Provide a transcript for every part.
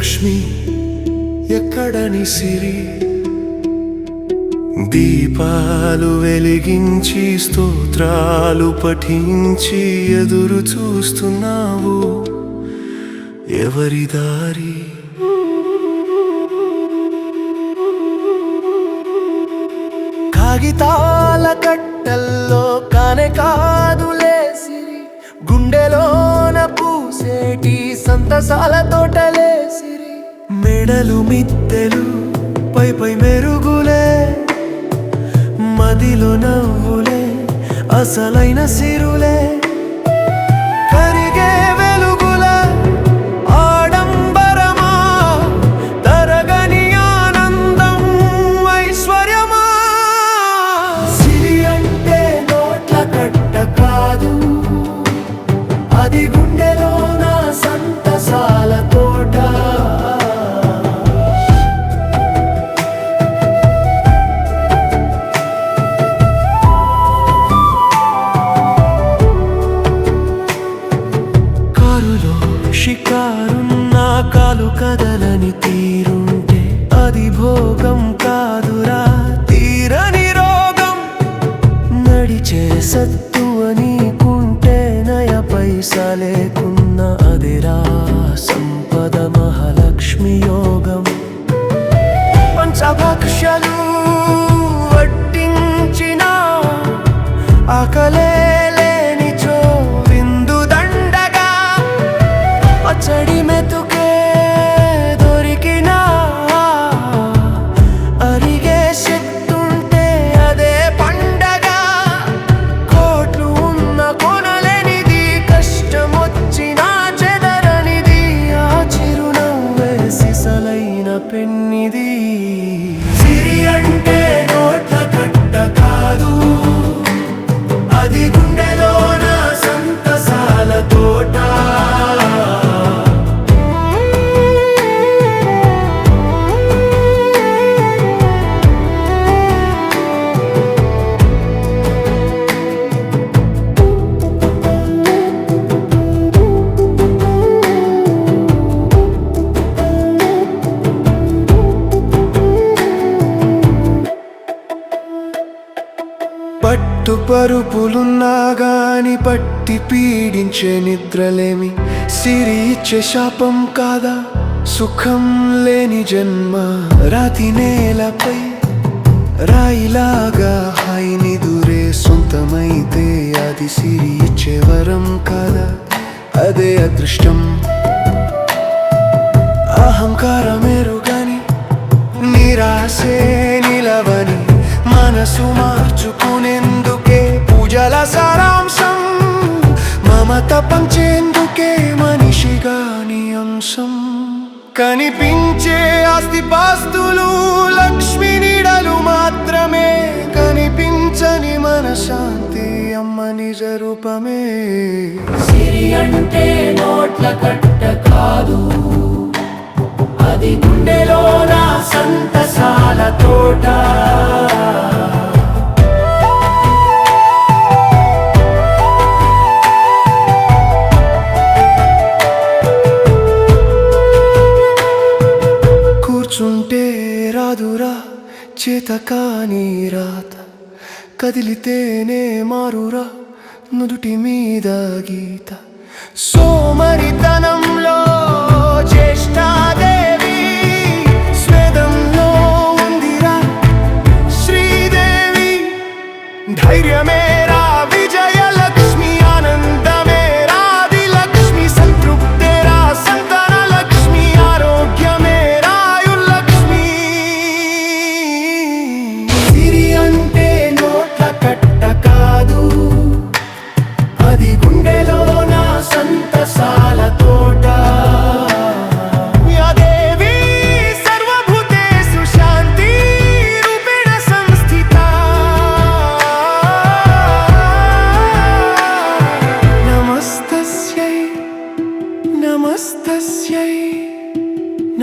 లక్ష్మి ఎక్కడని సిరి. దీపాలు వెలిగించి స్తోత్రాలు పఠించి ఎదురు చూస్తున్నావు. ఎవరి దారి? కాగితాల కట్టల్లో కానే కాదులే సిరి. గుండెలోన పూసేటి సంతసాల తోటలే మెడలు మిత్తెలు పై పై మెరుగులే మదిలో నవ్వులే అసలైన సిరులే. భోగం కాదురా. తీరని రోగం నడిచే సత్తు అనుకుంటే నయ పైస లేకున్న అదిరా సంపద మహాలక్ష్మి యోగం. పంచభక్షలు వడ్డించిన ఆకలే అది పరుపులున్నా గాని పట్టి పీడించే నిద్రలేమి. సిరి ఇచ్చే శాపం కాదా? సుఖం లేని జన్మ. రాతి నేలపై రాయిలాగా హాయిని దూరే సొంతమైతే అది సిరి ఇచ్చే వరం కాదా? అదే అదృష్టం. అహంకారమేరుగాని నిరాశే నిలవని మనసు మార్చుకునేందు పూజల సారాంశం మమత పంచేందుకే మనిషిగాని అంశం. కనిపించే ఆస్తిపాస్తులు లక్ష్మి నీడలు మాత్రమే కనిపించని మనశాంతి అమ్మ నిజ రూపమే. సిరి అంటే నోట్ల కట్ట కాదు అది గుండెలో నా చేత కాని రాత కదిలితేనే మారురా నుదుటి మీద గీత. సోమరితనంలో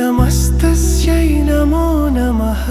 नमस्तस्यै नमो नमः।